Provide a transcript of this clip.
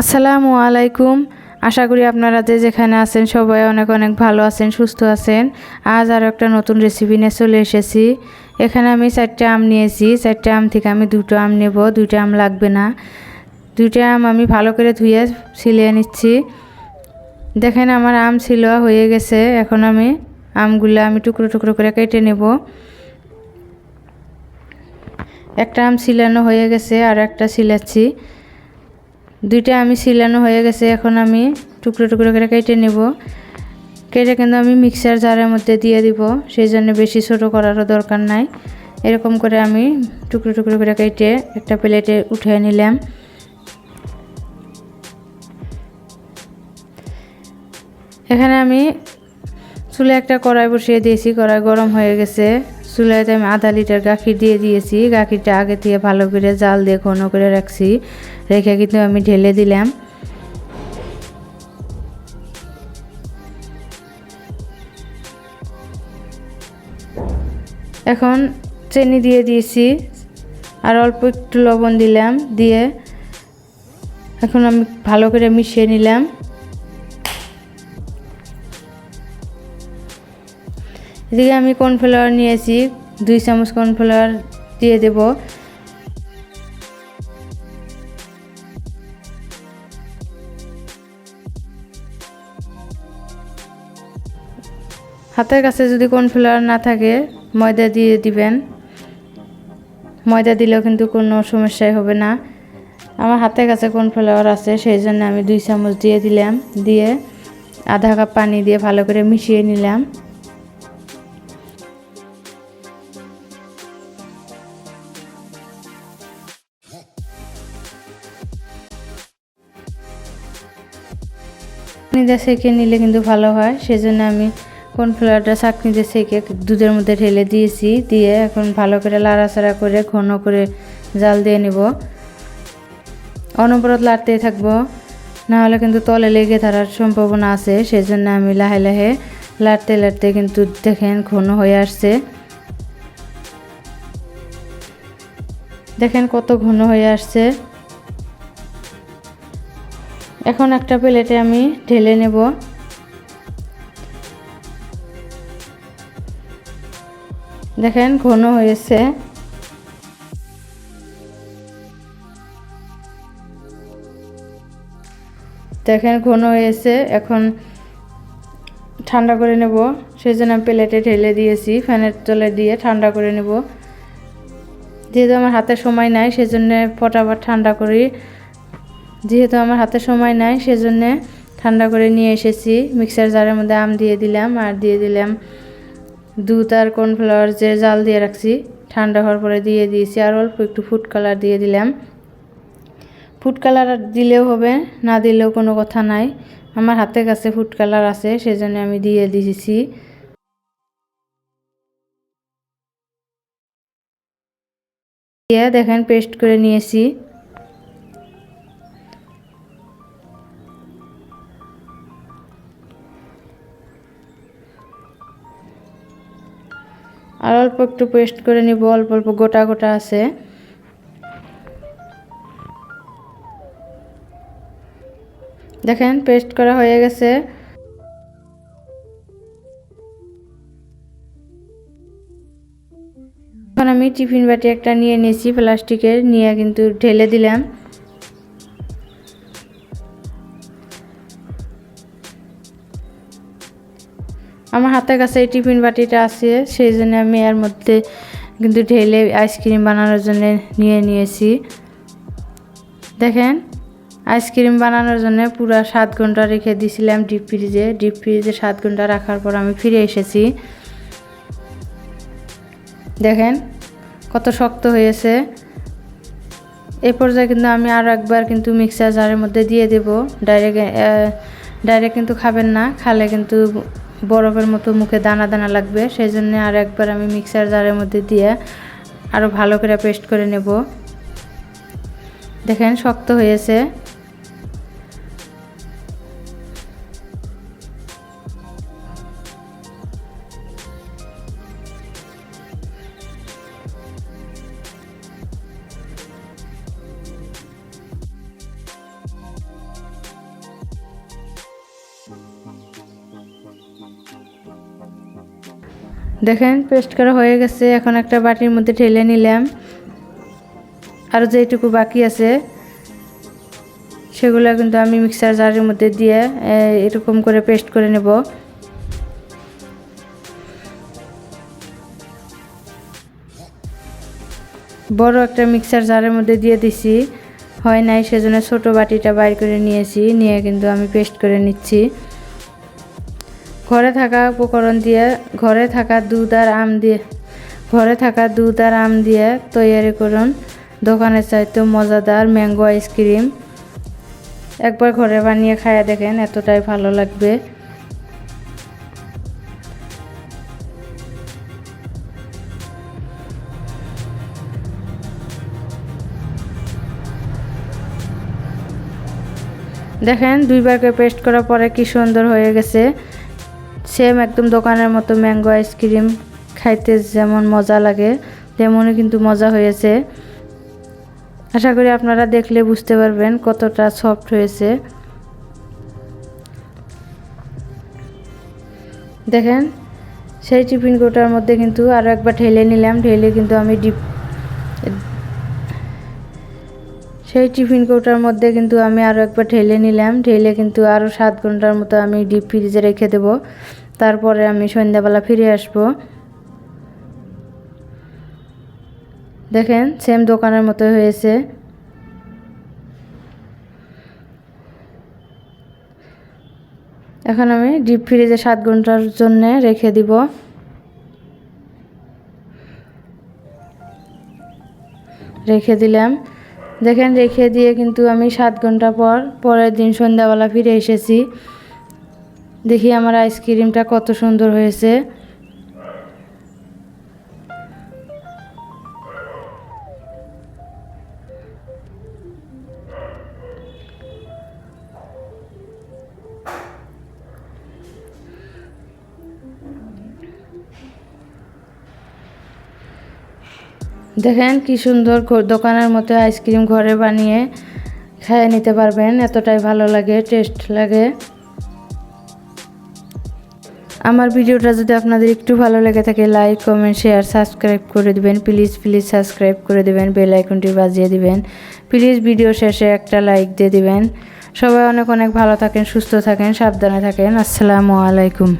আসসালামু আলাইকুম। আশা করি আপনারা যে যেখানে আছেন সবাই অনেক অনেক ভালো আছেন, সুস্থ আছেন। আজ আর একটা নতুন রেসিপি নিয়ে চলে এসেছি। এখানে আমি চারটে আম নিয়েছি। চারটে আম থেকে আমি দুটো আম নেব। দুইটা আম লাগবে না। দুইটা আম আমি ভালো করে ধুয়ে ছিলিয়ে নিচ্ছি। দেখেন আমার আম ছিল, হয়ে গেছে। এখন আমি আমগুলো আমি টুকরো টুকরো করে কেটে নেব। একটা আম ছিলানো হয়ে গেছে, আর একটা ছিলাচ্ছি। দুইটা আমি ছিলানো হয়ে গেছে, এখন আমি টুকরো টুকরো করে কেটে নেব। কেটে কিন্তু আমি মিক্সার জারের মধ্যে দিয়ে দিব সেই জন্য বেশি ছোটো করারও দরকার নাই। এরকম করে আমি টুকরো টুকরো করে কেটে একটা প্লেটে উঠিয়ে নিলাম। এখানে আমি চুলে একটা কড়াই বসিয়ে দিয়েছি, কড়াই গরম হয়ে গেছে। চুলাইতে আমি আধা লিটার গাখির দিয়ে দিয়েছি, গাখিরটা আগে দিয়ে ভালো করে জাল দিয়ে ঘন করে রাখছি। রেখে কিন্তু আমি ঢেলে দিলাম। এখন চিনি দিয়ে দিয়েছি, আর অল্প একটু লবণ দিলাম দিয়ে এখন আমি ভালো করে মিশিয়ে নিলাম। এদিকে আমি কর্নফ্লাওয়ার নিয়েছি, দুই চামচ কর্নফ্লাওয়ার দিয়ে দেব। হাতের কাছে যদি কর্নফ্লাওয়ার না থাকে, ময়দা দিয়ে দিবেন। ময়দা দিলেও কিন্তু কোনো সমস্যাই হবে না। আমার হাতের কাছে কর্নফ্লাওয়ার আছে, সেই জন্য আমি দুই চামচ দিয়ে দিলাম। দিয়ে আধা কাপ পানি দিয়ে ভালো করে মিশিয়ে নিলাম। সেঁকে নিলে কিন্তু ভালো হয় সেজন্য আমি কর্নফ্লাওয়ারটা চাকনিতে সেঁকে দুধের মধ্যে ঢেলে দিয়েছি, দিয়ে এখন ভালো করে লাড়াচাড়া করে ঘন করে জাল দিয়ে নিব। অনবরত লাড়তেই থাকব, নাহলে কিন্তু তলে লেগে থাকার সম্ভাবনা আছে, সেজন্য আমি লাহে লাহে লাড়তে লাড়তে কিন্তু দেখেন ঘন হয়ে আসছে। দেখেন কত ঘন হয়ে আসছে। এখন একটা প্লেটে আমি ঢেলে নেব। দেখেন, ঘন হয়েছে। দেখেন, ঘন হয়েছে। এখন ঠান্ডা করে নেব। সেই জন্য আমি প্লেটে ঢেলে দিয়েছি, ফ্যানের তলে দিয়ে ঠান্ডা করে নেব। যেহেতু আমার হাতে সময় নাই, সেজন্য ফটাফট ঠান্ডা করি। যেহেতু আমার হাতে সময় নাই, সেজন্য ঠান্ডা করে নিয়ে এসেছি। মিক্সার জারের মধ্যে আম দিয়ে দিলাম আর দিয়ে দিলাম দুধ আর কর্নফ্লাওয়ার যে জাল দিয়ে রাখছি, ঠান্ডা হওয়ার পরে দিয়ে দিয়েছি আর অল্প একটু ফুড কালার দিয়ে দিলাম। ফুড কালার দিলেও হবে, না দিলেও কোনো কথা নাই। আমার হাতে কাছে ফুড কালার আছে, সেজন্য আমি দিয়ে দিয়েছি। দিয়ে দেখেন, পেস্ট করে নিয়েছি। আর অল্প একটু পেস্ট করে নিব, অল্প অল্প গোটা গোটা আছে। দেখেন পেস্ট করা হয়ে গেছে। এখন আমি টিফিন বাটি একটা নিয়ে নিয়েছি, প্লাস্টিকের, নিয়ে কিন্তু ঢেলে দিলাম। আমার হাতের কাছে এই টিফিন বাটিটা আছে, সেই জন্য আমি এর মধ্যে কিন্তু ঢেলে আইসক্রিম বানানোর জন্য নিয়ে নিয়েছি। দেখেন, আইসক্রিম বানানোর জন্য পুরো সাত ঘণ্টা রেখে দিয়েছিলাম ডিপ ফ্রিজে ডিপ ফ্রিজে সাত ঘণ্টা রাখার পর আমি ফিরে এসেছি। দেখেন, কত শক্ত হয়েছে। এই পর্যায়ে কিন্তু আমি আরও একবার কিন্তু মিক্সার জারের মধ্যে দিয়ে দেব। ডাইরেক্ট ডাইরেক্ট কিন্তু খাবেন না, খালে কিন্তু বরফের মতো মুখে দানা দানা লাগবে। সেই জন্য আর একবার আমি মিক্সার জারের মধ্যে দিয়ে আরও ভালো করে পেস্ট করে নেব। দেখেন, শক্ত হয়েছে। দেখেন পেস্ট করা হয়ে গেছে। এখন একটা বাটির মধ্যে ঢেলে নিলাম। আর যেটুকু বাকি আছে, সেগুলো কিন্তু আমি মিক্সার জারের মধ্যে দিয়ে এরকম করে পেস্ট করে নেব। বড় একটা মিক্সার জারের মধ্যে দিয়ে দিছি। হয় নাই, সেজন্য ছোট বাটিটা বাইর করে নিয়েছি, নিয়ে কিন্তু আমি পেস্ট করে নিচ্ছি। ঘরে থাকা উপকরণ দিয়ে, ঘরে থাকা দুধ আর আম দিয়ে, ঘরে থাকা দুধ আর আম দিয়ে তৈরি করুন। দোকানের চাইতে মজাদার ম্যাঙ্গো আইসক্রিম। একবার ঘরে বানিয়ে খায়া দেখেন এতটাই ভালো লাগবে। দেখেন দুইবার করে পেস্ট করার পরে কি সুন্দর হয়ে গেছে। সেম একদম দোকানের মতো ম্যাঙ্গো আইসক্রিম খাইতে যেমন মজা লাগে, তেমনই কিন্তু মজা হয়েছে। আশা করি আপনারা দেখলে বুঝতে পারবেন কতটা সফট হয়েছে। দেখেন, সেই টিফিন কোটার মধ্যে কিন্তু আরও একবার ঢেলে নিলাম, ঢেলে কিন্তু আমি ডিপ সেই টিফিন কৌটার মধ্যে কিন্তু আমি আরও একবার ঢেলে নিলাম। ঢেলে কিন্তু আরও সাত ঘণ্টার মতো আমি ডিপ ফ্রিজে রেখে দেবো। তারপরে আমি সন্ধ্যাবেলা ফিরে আসব। দেখেন সেম দোকানের মতো হয়েছে। এখন আমি ডিপ ফ্রিজে সাত ঘণ্টার জন্য রেখে দিব। রেখে দিলাম। দেখেন, রেখে দিয়ে কিন্তু আমি সাত ঘণ্টা পর পরের দিন সন্ধ্যাবেলা ফিরে এসেছি। দেখি আমার আইসক্রিমটা কত সুন্দর হয়েছে। দেখেন কি সুন্দর দোকানের মতো আইসক্রিম ঘরে বানিয়ে খেয়ে নিতে পারবেন। এতটাই ভালো লাগে, টেস্ট লাগে। আমার ভিডিওটা যদি আপনাদের একটু ভালো লেগে থাকে লাইক কমেন্ট শেয়ার সাবস্ক্রাইব করে দিবেন। প্লিজ প্লিজ সাবস্ক্রাইব করে দিবেন বেল আইকনটি বাজিয়ে দিবেন। প্লিজ ভিডিও শেষে একটা লাইক দিয়ে দিবেন। সবাই অনেক অনেক ভালো থাকেন, সুস্থ থাকেন, সাবধানে থাকেন। আসসালামু আলাইকুম।